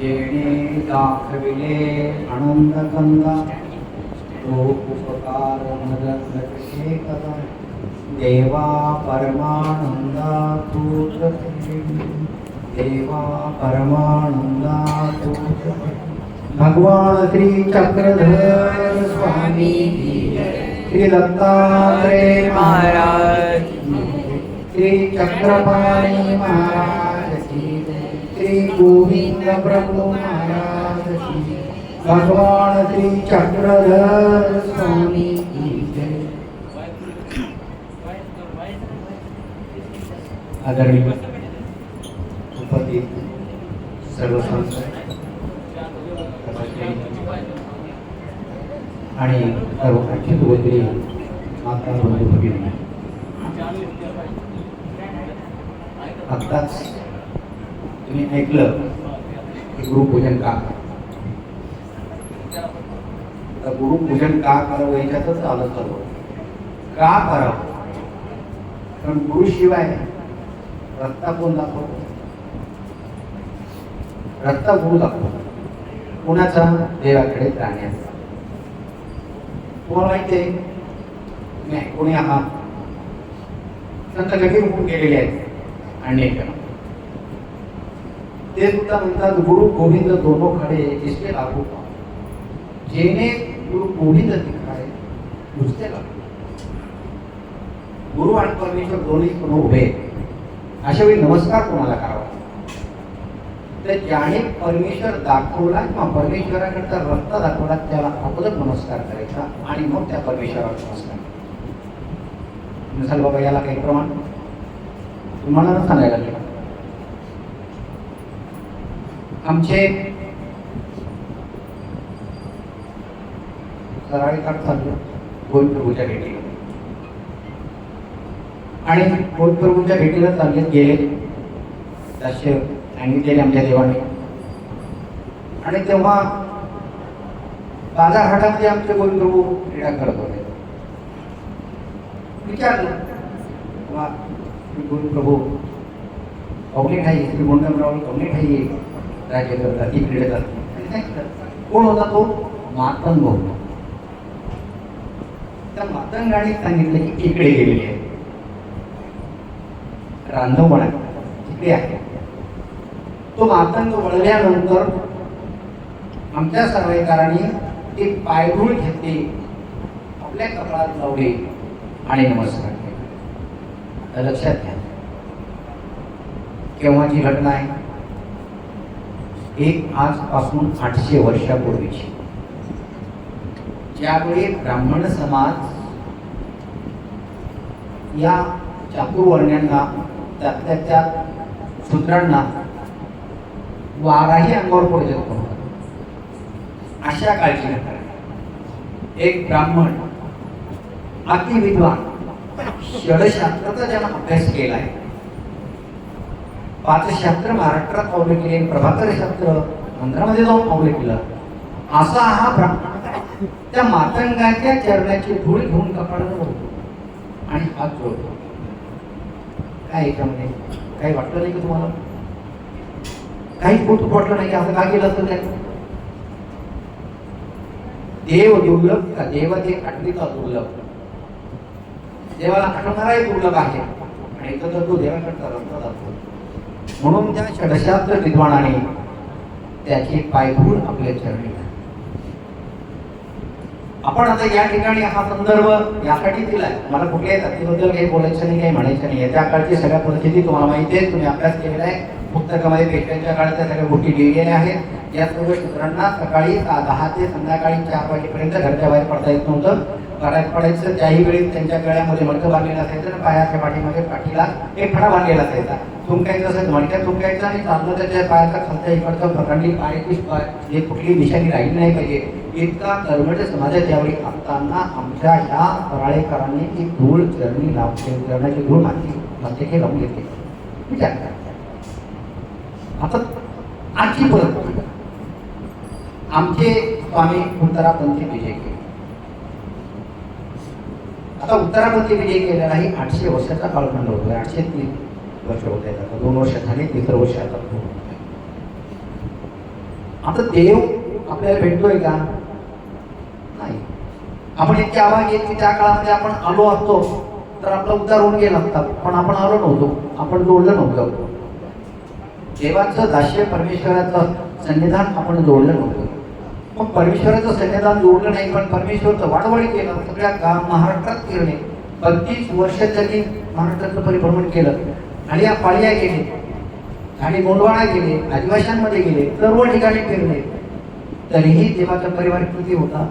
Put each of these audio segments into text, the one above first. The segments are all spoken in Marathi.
येणे दाखविले आनंद कंदा तो उपकार लक्षे कदा देवा परमानंदा तूच देवा परमानंदा तूच भगवान श्री चक्रधर स्वामी श्री दत्तात्रेय महाराज श्री चक्रपाणी महाराज। श्री गोविंद प्रभु महाराज की भगवान श्री चक्रधर स्वामी की जय आदरणीय उपस्थित सर्व आणि सर्व अच्युत गोत्री माता बंधू भगिनी आत्ताच तुम्ही ऐकलं की गुरुपूजन का? तर गुरुपूजन का करावं याच्यातच आलं सर्व. का करावं? कारण गुरुशिवाय रस्ता कोण दाखवतो? रस्ता गुरु दाखवतो. कुणाचा? देवाकडे जाण्याचा. कोण माहिती आहे? कोणी आहात. संत कधी होऊन गेलेले आहेत. अनेक ते सुद्धा म्हणतात गुरु गोविंद दोनो खडे जिसके लागू पाव. जेणे गुरु गोविंद दिखाय नुसते लागू गुरु आणि परमेश्वर दोन्ही कोण उभे अशा वेळी नमस्कार कोणाला करावा? तर ज्याने परमेश्वर दाखवला किंवा परमेश्वराकडचा रस्ता दाखवला त्याला अगोदर नमस्कार करायचा आणि मग त्या परमेश्वराला नमस्कार नसाल बाबा याला काही प्रमाण? तुम्हाला सांगायला गेला आमचे चाललो गोविंदप्रभूच्या भेटीला. आणि गोविंदप्रभूच्या भेटीला चालले गेले. तसे सांगितलेले आमच्या देवाने. आणि तेव्हा बाजारहाटामध्ये आमचे गोविंदप्रभू क्रीडा करत होते. विचारलं तेव्हा गोविंदप्रभू कवने ठाई? श्री गोंडमराव कवने ठाई राज्य करतात? ती क्रीडतात आणि कोण होता तो? मातंग होता. त्या मातंगाने सांगितलं की इकडे गेलेली आहे. रांधवपणा तिकडे आहे. तो मातंग वळल्यानंतर आमच्या सर्वेकारांनी ते पायघूळ घेतले आपल्या कपाळात लावले आणि नमस्कार केला. लक्षात घ्या. केव्हाची घटना आहे? एक आजपासून आठशे वर्षापूर्वीची. ज्यावेळी ब्राह्मण समाज या चातुर्वर्ण्यांना त्यातल्या त्या सूत्रांना वाराही अंगावर पडू अशा काळची घटना एक ब्राह्मण अतिविद्वान षडशास्त्राचा ज्यानं अभ्यास केला आहे पाचशास्त्र महाराष्ट्रात पावले केले प्रभाकर शास्त्र मंत्रामध्ये जाऊन पावले केलं. असा हा ब्राह्मण त्या मातंगाच्या चरणाची धूळ घेऊन कपाळावर होतो आणि हात जोडतो. काय याच्यामध्ये काही वाटलं नाही का तुम्हाला? काही कौतुक वाटलं नाही की? असं का केलं असतं त्याने? देव दुर्लभ का? देव ते आठवीचा दुर्लभ. देवाला आठवणाराही दुर्लभ आहे. आणि इथं तर तो देवाकडचा रस्ता जातो म्हणून त्या षडशास्त्र विद्वानाने त्याची पायधूळ आपल्या चरणी आपण आता या ठिकाणी हा संदर्भ यासाठी दिलाय. मला कुठल्याही जातीबद्दल काही बोलायचं नाही काही म्हणायचं नाही. आहे त्या काळची सगळ्या परिस्थिती तुम्हाला माहिती आहे. तुम्ही अभ्यास केलेला आहे. पुस्तकामध्ये पेशव्यांच्या काळातल्या सगळ्या गोष्टी लिहिलेल्या आहेत. या सर्व शूद्रांना सकाळी दहा ते संध्याकाळी चार वाजेपर्यंत घरच्या बाहेर पडता येत नव्हतं. घरात पडायचं त्याही वेळी त्यांच्या गळ्यामध्ये मडकं बांधलेलं असायचं आणि पायाच्या पाठीमध्ये पाठीला एक फडा बांधलेला असायचा. थुंकायचं असेल मडक्या थुंकायचं आणि चाललं त्याच्या पायाचा खालचा इकडचा प्रकांडी पायाची जे कुठली निशाणी राहिली नाही पाहिजे. इतका कर्मठ समाजात यावेळी असताना आमच्या ह्या कराळेकरांनी ती धूळ चरणी लावते चरणाची धूळ माती हे लावून घेते विचार करा. आता आजची परत आमचे स्वामी उत्तरापंथी विजय केले. आता उत्तरापंथी विजय आहे. आठशे वर्षाचा कालखंड होतोय. आठशे तीन वर्ष होत आहेत आता. दोन वर्ष झाले तिसरं वर्ष आता आता देव आपल्याला भेटतोय का? नाही. आपण इतके आवाज येत की त्या काळामध्ये आपण आलो असतो तर आपला उद्धार होऊन गेला असता. पण आपण आलो नव्हतो. आपण जोडलं नव्हतं. देवाचं दास्य परमेश्वराचं सन्निधान आपण जोडलं नव्हतं. मग परमेश्वराचं सन्निधान जोडलं नाही पण परमेश्वरचं वाढवड केलं सगळ्या गाव महाराष्ट्रात फिरणे बत्तीस वर्ष त्यांनी महाराष्ट्राचं परिभ्रमण केलं. आणि या पाळ्या गेले आणि गोंडवाडा गेले आदिवाशांमध्ये गेले सर्व ठिकाणी फिरले. तरीही देवाचा परिवार किती होता?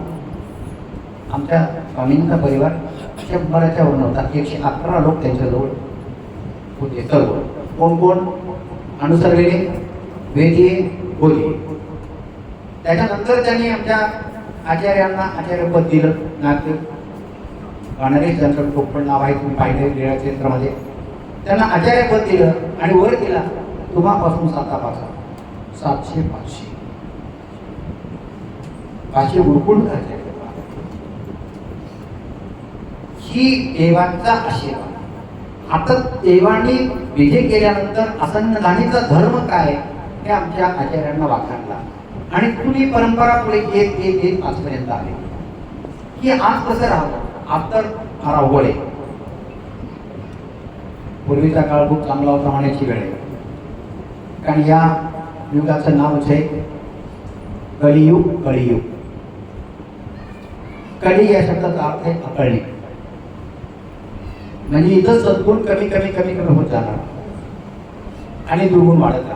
आमच्या स्वामींचा परिवार शंभराच्या वर नव्हता. एकशे अकरा लोक त्यांच्याजवळ होते सर्व. कोण कोण? अनुसरलेले वेदी बोली त्याच्यानंतर त्यांनी आमच्या आचार्यांना आचार्यपद दिलं. नागपूर. गणेश त्यांचं कोकण नाव आहे तुम्ही पाहिले क्रीडा क्षेत्रामध्ये. त्यांना आचार्यपद दिलं आणि वर केला तुम्हापासून सातापासून सातशे पाचशे. पाचशे उरकून करायचे ही देवांचा आशीर्वाद. आता देवांनी विजय केल्यानंतर असन्नदानीचा धर्म काय हे आमच्या आचार्यांना वाखाणला. आणि कुणी परंपरा पुढे एक एक एक आजपर्यंत आले. की आज कसं राहतं? आज तर फार अवघड आहे. पूर्वीचा काळ खूप चांगला होता म्हणायची वेळ आहे. कारण या युगाचं नावच आहे कलियुग कळीयुग कळी या शब्दाचा अर्थ आहे अकळणे म्हणजे इथं सद्गुण कमी कमी कमी कमी होत जाणार. आणि दुर्गुण वाढत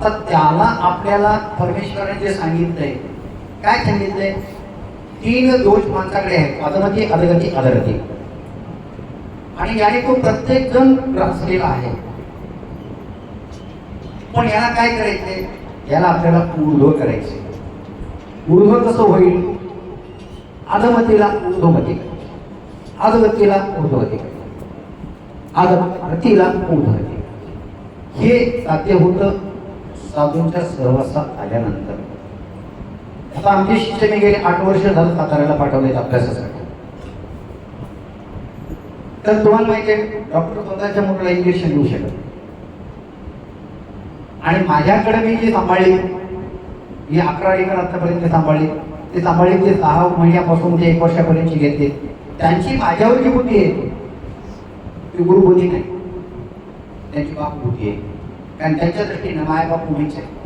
आता त्याला आपल्याला परमेश्वराने जे सांगितलंय काय सांगितलंय? तीन दोष माणसाकडे आहेत. अधमती अधगती अधरती आणि याने तो प्रत्येक जण ग्रासलेला आहे. पण याला काय करायचंय? याला आपल्याला ऊर्ध्व करायचे ऊर्ध्व कसं होईल? अधमतीला ऊर्ध्वमती. अधगतीला ऊर्ध्वगती अधमतीला ऊर्ध्वगती हे साध्य होतं साधूंच्या सहवासात आल्यानंतर. आता आमचे शिष्य मी गेले आठ वर्ष झालं साताऱ्याला पाठवलेत अभ्यासासाठी. तर तुम्हाला माहिती आहे डॉक्टर स्वतःच्या मुलाला इंजेक्शन देऊ शकत आणि माझ्याकडे मी जी सांभाळली ही अकरा एकर आतापर्यंत सांभाळली ते सांभाळली ते सहा महिन्यापासून ते एक वर्षापर्यंतची घेते त्यांची माझ्यावर जी बुद्धी आहे ती गुरुबुद्धी नाही. त्यांची बाप बुद्धी आहे. कारण त्यांच्या दृष्टीनं माय बाप आहे.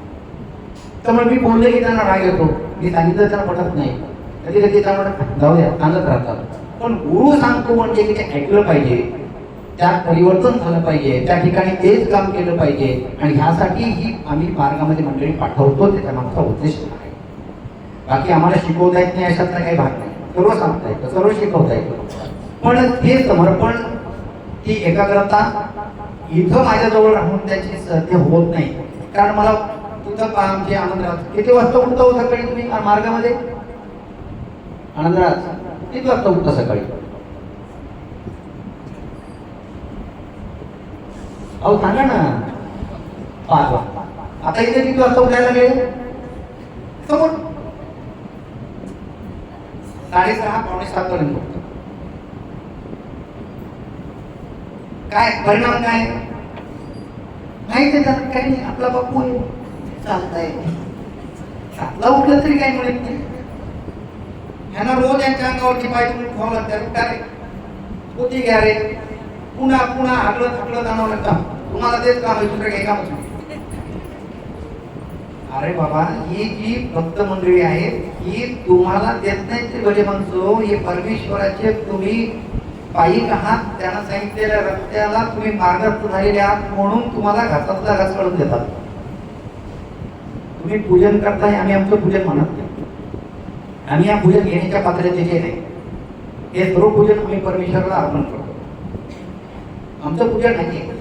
त्यामुळे मी बोलले की त्यांना राग येतो. मी सांगितलं त्यांना पटत नाही. कधी कधी त्यामुळे जाऊ द्या सांगत राहतात. पण गुरु सांगतो म्हणजे की ते ऐकलं पाहिजे. त्यात परिवर्तन झालं पाहिजे. त्या ठिकाणी तेच काम केलं पाहिजे. आणि ह्यासाठी ही आम्ही मार्गामध्ये मंडळी पाठवतो त्याच्या मागचा उद्देश आहे. बाकी आम्हाला शिकवता येत नाही अशातला काही भाग नाही. सर्व सांगता येतं सर्व शिकवता येतं. पण ते समर्पण ती एकाग्रता इथं माझ्याजवळ राहून त्याची सध्या होत नाही. कारण मला तुझं पा आमचे आनंदराज किती वाजता उठता हो सकाळी तुम्ही मार्गामध्ये? आनंदराज किती वाजता उठता सकाळी. अहो सांगा ना. पाच वाजता आता इथे किती वाजता उठायला मिळेल समोर. साडेसहा पावणे सात पर्यंत उठतो. काय? परिणाम काय? नाही त्याच्यात काही नाही. आपला बापू आहे चालताय सातला उठलं तरी काही म्हणत नाही. ह्यांना रोज यांच्या अंगावरती पाय तुम्ही खावं लागतात उठा रे घ्या रे. पुन्हा पुन्हा हाकलत हाकलत आणावं लागतं. तुम्हाला तेच काम आहे दुसरं काही कामच नाही. अरे बाबा ही जी भक्त मंडळी आहे ही तुम्हाला देत नाही ते भले म्हणतो हे परमेश्वराचे तुम्ही पायिक आहात त्यांना सांगितलेल्या रस्त्याला तुम्ही मार्गस्थ झालेले आहात म्हणून तुम्हाला घासातला घास काढून देतात. तुम्ही पूजन करताय आम्ही आमचं पूजन म्हणत नाही. आम्ही या पूजन घेण्याच्या पात्रतेचे नाही. हे सर्व पूजन आम्ही परमेश्वराला अर्पण करतो. आमचं पूजन नाही आहे.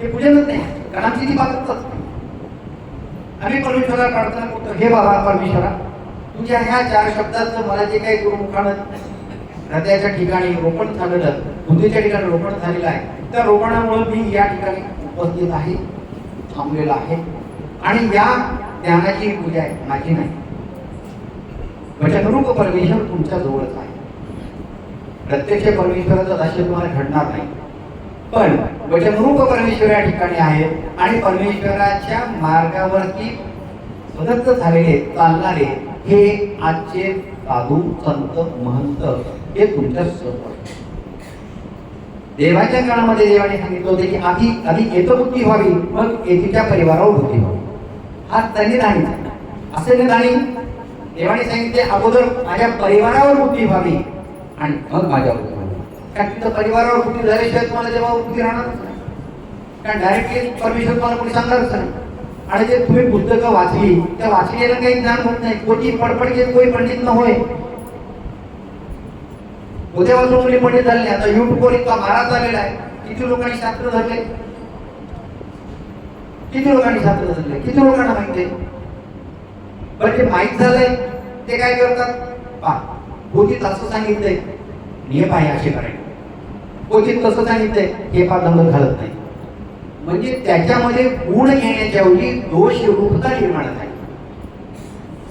हे पूजनच नाही कारण आमची ती पात्रताच नाही आम्ही परमेश्वराला प्रार्थना करतो हे बाबा परमेश्वरा तुझ्या ह्या चार शब्दाचं मला जे काही गुरुमुखानं हृदयाच्या ठिकाणी रोपण झालेलं बुद्धीच्या ठिकाणी रोपण झालेलं आहे. त्या रोपणामुळे मी या ठिकाणी उपस्थित आहे थांबलेला आहे. आणि या ज्ञानाची पूजा आहे माझी नाही. वचनरूप परमेश्वर तुमच्या जवळच आहे. प्रत्यक्ष परमेश्वराचा दास्य तुम्हाला घडणार नाही. पण वचनरूप परमेश्वर या ठिकाणी आहे आणि परमेश्वराच्या मार्गावरती सतत झालेले चालणारे हे आजचे साधू संत महंत हे तुमच्या स्वरूपात देवाच्या काळामध्ये देवाने सांगितलं होते की आधी आधी एकबुद्धी व्हावी मग एकीच्या परिवारावर बुद्धी व्हावी. हा त्यांनी नाही. असे नाही देवाने सांगितले अगोदर माझ्या परिवारावर बुद्धी व्हावी आणि मग माझ्यावर कारण परिवारावर बुद्धी झाल्याशिवाय तुम्हाला जेव्हा बुद्धी राहणारच नाही. कारण डायरेक्टली परमेश्वर तुम्हाला कोणी सांगणारच नाही. आणि जे तुम्ही पुस्तकं वाचली त्या वाचलेलं काही ज्ञान होत नाही. कोणी पडपड घेत कोणी पंडित न होय. उद्या मुली पंडित झाले आता युट्यूबवर इतका मारा झालेला आहे. किती लोकांनी शास्त्र धरले? किती लोकांनी शास्त्र धरले? किती लोकांना माहिती आहे? पण जे माहीत झालंय. ते काय करतात? पा पोथीत असं सांगितलंय नियम आहे असे करायचे. क्वचित तसं सांगितलंय हे पा दंगल घालत नाही. म्हणजे त्याच्यामध्ये गुण घेण्याच्या ऐवजी दोष रूपता निर्माण झाली.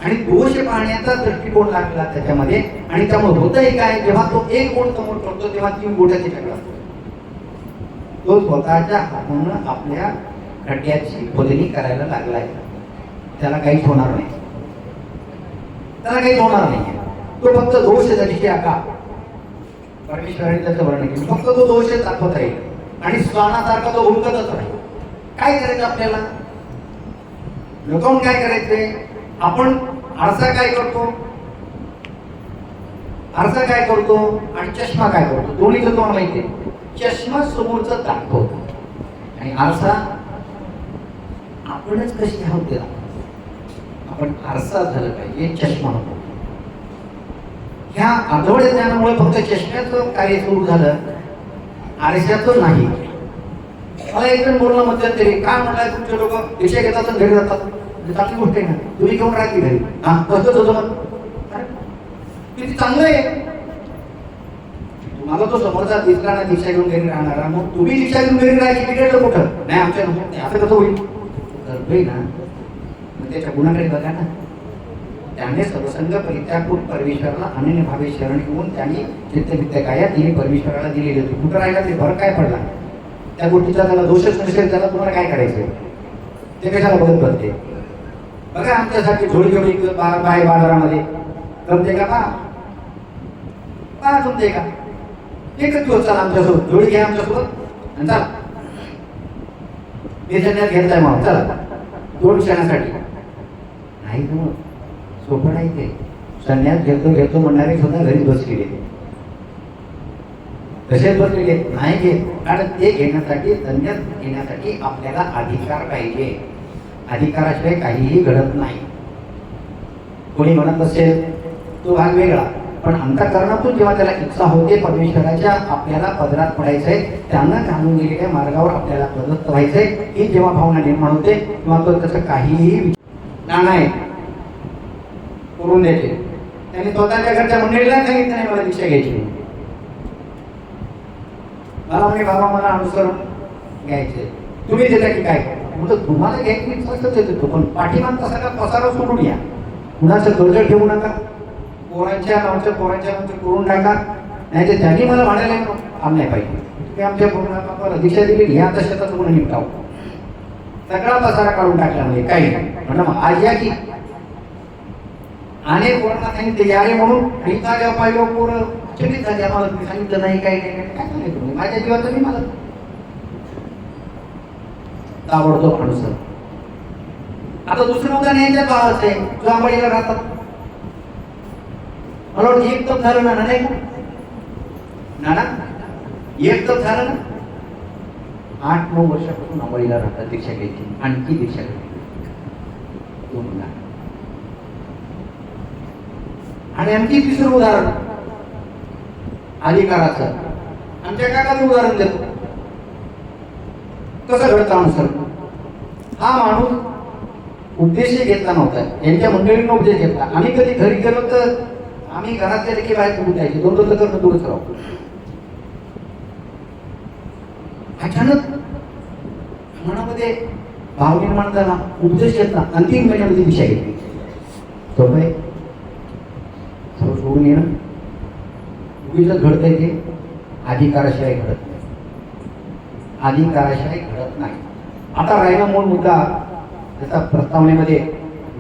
आणि दोष पाहण्याचा दृष्टिकोन लागला त्याच्यामध्ये. आणि त्यामुळे होतंय काय? जेव्हा तो एक गुण समोर करतो तेव्हा तीन गुणाची चक्र असतो तो स्वतःच्या हातानं आपल्या खड्ड्याची खोदणी करायला लागलाय. त्याला काहीच होणार नाही. त्याला काहीच होणार नाही. तो फक्त दोष दृष्टी आका परमेश्वराने त्याचं वर्णन केलं. फक्त तो दोष दाखवत राहील. आणि स्वानासारखा तो हुडकतच राहील. काय करायचं आपल्याला? लोकांना काय करायचंय? आपण आरसा काय करतो? आरसा काय करतो? आणि चष्मा काय करतो? दोन्हीचं तुम्हाला माहिती आहे. चष्मा समोरचा दाखवतो. आणि आरसा आपणच कशी हवं त्याला? आपण आरसा झालं पाहिजे चष्मा नको ह्या आठवड्या ज्ञानामुळे फक्त चष्म्याचं कार्य सुरू झालं आरशाचं नाही. मला एक जण बोलला मध्यंतरी काय म्हटलंय तुमचे लोक? विषय घेतात घरी जातात. म्हणजे चांगली गोष्ट आहे ना. तुम्ही घेऊन राहिली घरी. हा कसं होतं किती चांगलं आहे. तुम्हाला तो समोरचा दिसला ना दिशा घेऊन घरी राहणारा. मग तुम्ही दिशा घेऊन घरी राहायची बिघडलं कुठं? नाही आमच्या नाही. असं कसं होईल? करतोय ना. मग त्याच्या गुणाकडे बघा ना. त्याने सर्वसंग परित्यागून परमेश्वराला अनन्य भावे शरण घेऊन त्यांनी चित्तविद्या काय तिने परमेश्वराला दिलेली होती कुठं राहिला ते भर काय पडला? त्या गोष्टीचा त्याला दोषच नसेल त्याला तुम्हाला काय करायचं ते कशाला बघत बसते? बघा आमच्यासाठी थोडी झोडी बा- बाय बाजारामध्ये. जमते का पा पा जमते का? एकच दिवस चला आमच्यासोबत. जोडी घ्या आमच्यासोबत. आणि चला. मी घेत आहे मग चला. दोन क्षणासाठी. नाही तर मग सोपं नाही ते. संन्यास घेतो घेतो म्हणणारे सुद्धा घरी बसलेले तसेच बसलेले नाही घेत. कारण ते घेण्यासाठी संन्यास घेण्यासाठी आपल्याला अधिकार पाहिजे. अधिकाराशिवाय काहीही घडत नाही. कोणी म्हणत असेल तो भाग वेगळा. पण अंतकरणातून जेव्हा त्याला इच्छा होते परमेश्वराच्या आपल्याला पदरात पडायचंय त्यांना घालून गेलेल्या मार्गावर आपल्याला प्रदत्त व्हायचंय ही जेव्हा भावना निर्माण होते तेव्हा तो त्याचं काहीही नाणं नाही. करून द्यायचे त्यांनी स्वतःच्या घरच्या मंडळीला सांगितलं नाही मला दीक्षा घ्यायची. मला म्हणे बाबा मला अनुसरून घ्यायचे तुम्ही देता की काय? म्हटलं तुम्हाला एक इच्छा असेल देतो पण पाठीमागचा सगळा पसारा सोडून या. कुणाचं कर्ज ठेवू नका. पोरांच्या नावच्या पोरांच्या आमच्या करून टाका. नाही तर त्यांनी मला म्हणायला आम नाही पाहिजे ते आमच्या पोरांना दिशा दिली या आता शेतात गुण निपटाव. सगळा पसारा काढून टाकला म्हणजे काही नाही. म्हणलं मग आज या की? अनेक पोरांना सांगितले या म्हणून. आणि जेव्हा पाहिलं पोरं चकित झाली आम्हाला तुम्ही सांगितलं नाही काही नाही काय सांगितलं माझ्या जीवाचं मी मला आवडतो माणूस आता दुसरं उदाहरण यांच्या भावाचं आहे. जो आंबाडीला राहतात. मला वाटतं एक तप झालं ना नाही ना नाना एक तप झालं ना. आठ नऊ वर्षापासून आंबाडीला राहतात दीक्षा घ्यायची आणखी दीक्षा घ्यायची दोन मुलं. आणि आणखी तिसरं उदाहरण. अधिकाराचं आमच्या काकाचं उदाहरण देतो. कसं घडतं अनुसरण हा माणूस उपदेश घेतला नव्हता. यांच्या मंडळीनं उपदेश घेतला. आम्ही कधी घरी गेलो तर आम्ही घरातल्या देखील बाहेर कुठून जायचे. दोन दोन तर दूर राहू अचानक मनामध्ये भाव निर्माण झाला उपदेश घेतला अंतिम महिन्यामध्ये दिशा घेतली. तो आहे सर्व सोडून येणं. उगीच घडतंय ते. अधिकाराशिवाय घडत आधी अधिकाराशिवाय घडत नाही. आता राहिला मूळ मुद्दा त्याचा प्रस्तावनेमध्ये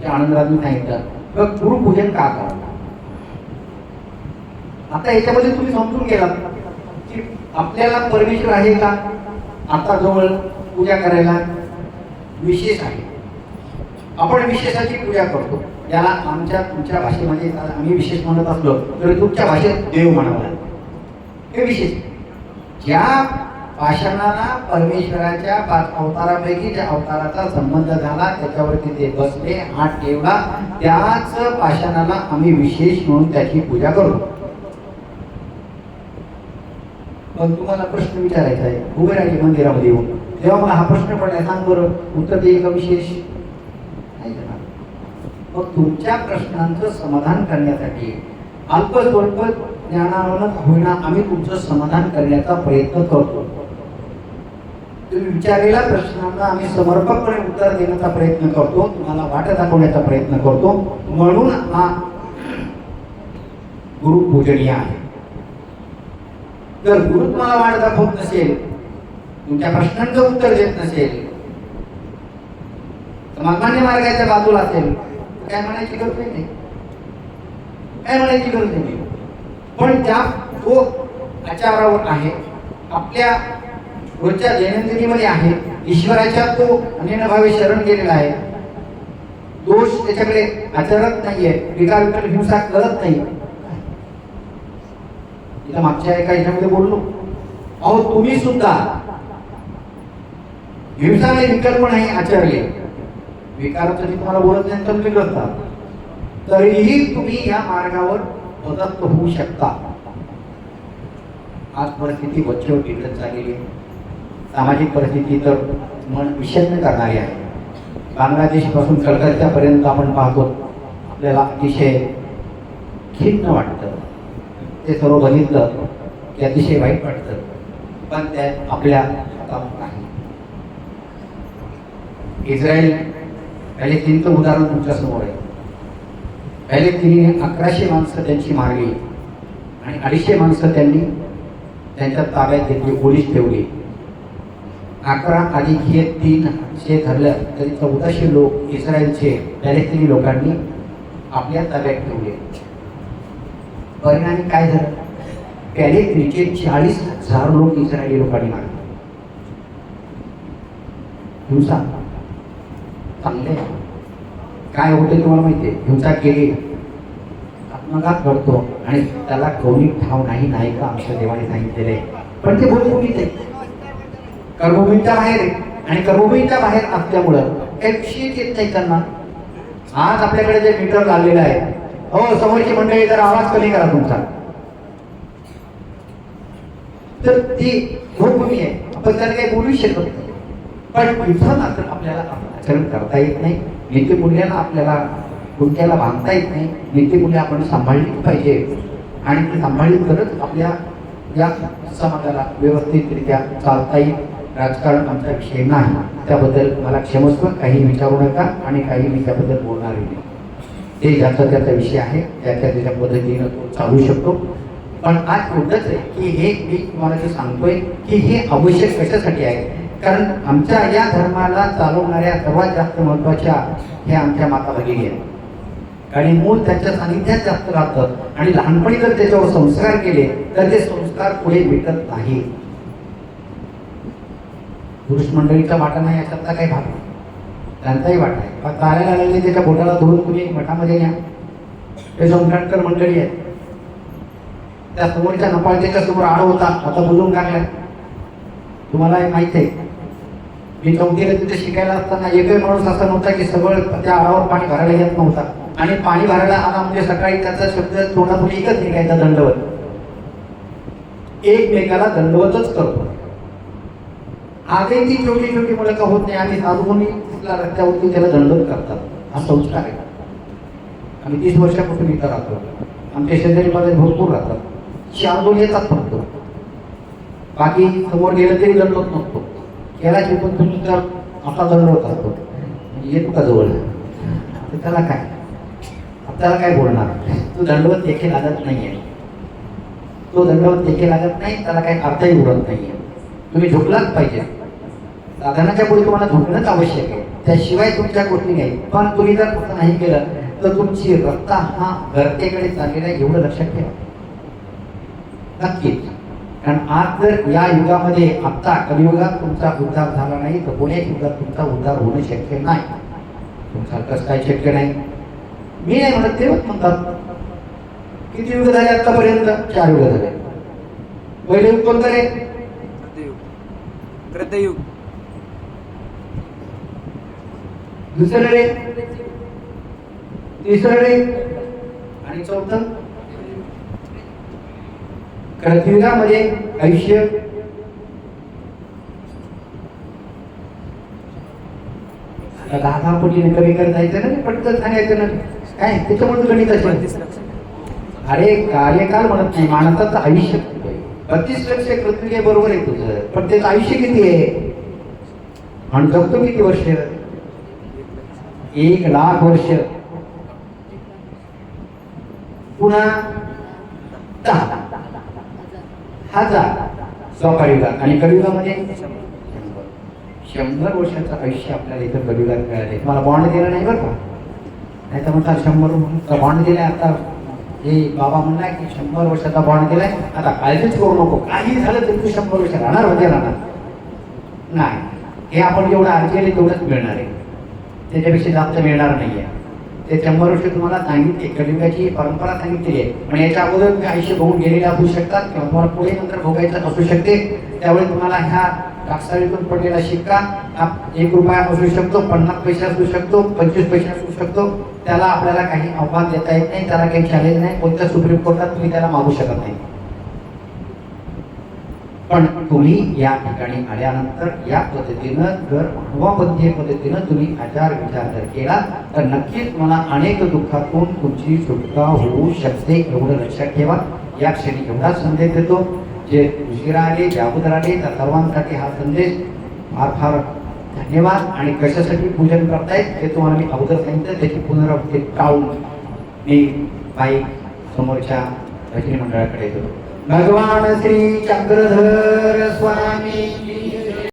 जे आनंदराजने सांगितलं तर गुरुपूजन का करावं? आता याच्यामध्ये तुम्ही समजून गेलात की आपल्याला परमेश्वर आहे का? आता जवळ पूजा करायला विशेष आहे. आपण विशेषाची पूजा करतो. याला आमच्या तुमच्या भाषेमध्ये आम्ही विशेष म्हणत असलो तरी तुमच्या भाषेत देव म्हणावं हे विशेष. ज्या पाषाणाला परमेश्वराच्या पाच अवतारापैकी ज्या अवताराचा संबंध झाला. त्याच्यावरती ते बसले हात ठेवला. त्याच पाषाणाला आम्ही विशेष म्हणून त्याची पूजा करतो पण तुम्हाला प्रश्न विचारायचा आहे. उभे राहिले मंदिरामध्ये येऊन. तेव्हा मला हा प्रश्न पडलाय. सांग बरं. उत्तर देईल का विशेष? नाही मग तुमच्या प्रश्नांचं समाधान करण्यासाठी अल्प स्वल्प ज्ञानानं होईना आम्ही तुमचं समाधान करण्याचा प्रयत्न करतो. तुम्ही विचारलेल्या प्रश्नांना आम्ही समर्पकपणे उत्तर देण्याचा प्रयत्न करतो. तुम्हाला वाट दाखवण्याचा प्रयत्न करतो. म्हणून हा गुरु पूजनीय आहे. जर गुरु तुम्हाला वाट दाखवत नसेल तुमच्या प्रश्नांचं उत्तर देत नसेल समाधान्य मार्गाच्या बाजूला असेल काय म्हणायची गरज नाही. काय म्हणायची गरज नाही. पण त्या तो आचारावर आहे आपल्या रोजच्या दैनंदिनीमध्ये आहे. ईश्वराच्या तो अनिनभावे शरण गेलेला आहे. दोष त्याच्याकडे आचरत नाहीये. विकार विकार हिंसा करत नाही. इथं मागच्या एका याच्यामध्ये बोललो. अहो तुम्ही सुद्धा हिंसाने विकल्प नाही आचरले. विकाराचं जरी तुम्हाला बोलत नाही तर बिघडतात तरीही तुम्ही या मार्गावर मदत होऊ शकता. आज परिस्थिती वच्चेवर बिघडत झालेली आहे. सामाजिक परिस्थिती तर मन विषन्न करणारी आहे. बांगलादेशपासून कलकत्त्यापर्यंत आपण पाहतो आपल्याला अतिशय खिन्न वाटतं. ते सर्व बघितलं की अतिशय वाईट वाटतं. पण त्या आपल्या हातात नाही. इस्रायल पहिले उदाहरण तुमच्यासमोर आहे. पहिले अकराशे माणसं त्यांची मारली आणि अडीचशे माणसं त्यांनी त्यांच्या ताब्यात घेतली पोलीस ठेवली. अकरा अधिक हे तीनशे धरलं तरी चौदाशे लोक इस्रायलचे पॅलेस्टिनी लोकांनी आपल्या ताब्यात ठेवले परिणामी काय झालं? पॅलेस्टिनीचे चाळीस हजार लोक इस्रायली लोकांनी मारले. हिंसा. चांगले. काय होते तुम्हाला माहिती आहे? हिंसा केली. आत्मघात घडतो आणि त्याला कोणी ठाव नाही नाही का आमच्या देवाने सांगितलेले पण ते भूमित आहे कर्मभूमीच्या बाहेर आहे. आणि कर्मभूमीच्या बाहेर असल्यामुळं काही येत नाही त्यांना. आज आपल्याकडे जे मीटर लागलेलं आहे. हो समोरची मंडळी तर आवाज कमी करा तुमचा. तर ती भूमी आहे. आपण त्याला काही बोलू शकत नाही. पण इथं मात्र आपल्याला आचरण करता येत नाही. नीतिमूल्याला आपल्याला गुंत्याला बांधता येत नाही. नीतीमूल्य आपण सांभाळली पाहिजे. आणि ती सांभाळली तरच आपल्या या समाजाला व्यवस्थितरित्या चालता येईल. राजकारण आमचा खेळ नाही. त्याबद्दल मला क्षमस्व काही विचारू नका आणि काही मी त्याबद्दल बोलणारही नाही. ते ज्याचा त्याचा विषय आहे. त्याच्या त्याच्या पद्धतीनं तो चालू शकतो. पण आज एवढंच आहे की हे मी तुम्हाला जे सांगतोय की हे आवश्यक कशासाठी आहे? कारण आमच्या या धर्माला चालवणाऱ्या सर्वात जास्त महत्त्वाच्या हे आमच्या माता भगिनी आहेत. आणि मूल त्यांच्या सानिध्यात जास्त राहतं. आणि लहानपणी जर त्याच्यावर संस्कार केले तर ते संस्कार पुढे भेटत नाही पुरुष मंडळीचा वाटा नाही याच्यातला काही भाग नाही. त्यांचाही वाटा आहे. पण ताऱ्याला लागले त्याच्या बोटाला धुवून तुम्ही मठामध्ये न्या. ते संक्रांतकर मंडळी आहेत. त्या समोरच्या नपाळतेच्या समोर आड होता. आता बुजून टाकल्या तुम्हाला हे माहीत आहे. मी चौथीला तिथे शिकायला असताना एकही माणूस असा नव्हता की सगळं त्या आळावर पाणी भरायला येत नव्हता. आणि पाणी भरायला आला म्हणजे सकाळी त्याचा शब्द तोंडातून एकच निघायचा दंडवत. एकमेकाला दंडवतच करतो. आजही ती छोटी छोटी मुलं का होत नाही आणि साधूनी तिथला रस्त्यावरती त्याला दंडवत करतात हा। संस्कार आहे आम्ही तीस वर्षापासून इथं राहतो आमच्या शेजारी मध्ये भरपूर राहतात चार दोन येतात फक्त बाकी समोर गेलं तरी दंडत नसतो केला पण तुम्ही तर असा दंडवत असतो येतो का जवळ तर त्याला काय त्याला काय बोलणार तो। दंडवत देखील लागत नाही आहे तो दंडवत देखील लागत नाही त्याला काही अर्थही उडत आहे तुम्ही झोपलाच पाहिजे. साधनाच्या पुढे तुम्हाला झोपणंच आवश्यक आहे. त्याशिवाय तुमच्या गोष्टी नाही. पण तुम्ही जर असं नाही केलं तर तुमची रक्ता हा घरतेकडे चाललेला आहे एवढं लक्षात ठेवा. नक्कीच. कारण आज जर या युगामध्ये आत्ता कलियुगात तुमचा उद्धार झाला नाही तर पुढे युगात तुमचा उद्धार होणं शक्य नाही. तुमच्यासारखंच काही शक्य नाही? मी नाही म्हणत ते म्हणतात. किती युग झाले आतापर्यंत चार युग झाले. पहिले युग कोणतं रे? कृतयुग। दुसरं रे? तिसरं रे? आणि चौथं? कृतयुगामध्ये आयुष्य? आता दहा दहा पटीने कमी करत जायचं ना पटकन सांगायचं ना. काय त्याच्यामुळे गणित असेल. अरे कार्यकाल म्हणत नाही माणसाचं आयुष्य बत्तीस लक्ष कृतज्ञ बरोबर आहे तुझं. पण त्याचं आयुष्य किती आहे? आणि जगतो किती वर्ष? एक लाख वर्ष. पुन्हा दहा. हजार. स्वापार युगात आणि कलियुगामध्ये म्हणजे? शंभर. वर्षाचं आयुष्य आपल्याला इथं कलियुगात मिळाले. तुम्हाला बॉन्ड दिला नाही बरं का? नाही तर म्हणतात शंभर बॉन्ड दिलाय आता हे बाबा म्हणला की शंभर वर्षाचा बॉन्ड दिलाय आता काळजीच करू नको. काही झालं तरी तू शंभर वर्ष राहणार म्हणजे राहणार. नाही. हे आपण जेवढं अर्ज केले तेवढंच मिळणार आहे. त्याच्यापेक्षा जास्त मिळणार नाही आहे ते शंभर वर्ष तुम्हाला सांगितले. कलिंगाची परंपरा सांगितलेली आहे. पण याच्या अगोदर तुम्ही आयुष्य बघून गेलेले असू शकतात किंवा तुम्हाला पुढे नंतर भोगायचं असू शकते. त्यावेळी तुम्हाला ह्या काकसाळीतून पडलेला शिक्का एक रुपया असू शकतो पन्नास पैसे असू शकतो पंचवीस पैसे असू शकतो त्याला आपल्याला काही आव्हान देता येत नाही त्याला काही चॅलेंज नाही कोणत्या सुप्रीम कोर्टात तुम्ही त्याला मागू शकत नाही. पण तुम्ही या ठिकाणी आल्यानंतर या पद्धतीनं जर मानवाबद्ध पद्धतीनं तुम्ही आचार विचार जर केला तर नक्कीच मला अनेक दुःखातून तुमची सुटका होऊ शकते एवढं लक्षात ठेवा. या क्षणी एवढा संदेश देतो. जे उशिरा आले जे आले त्या सर्वांसाठी हा संदेश फार फार धन्यवाद आणि कशासाठी पूजन करतायत हे तुम्हाला मी अगोदर सांगितलं त्याची पुनरावृत्ती टाळून मी बाईक समोरच्या रजनी मंडळाकडे येतो. भगवान श्री चंद्रधर स्वामी.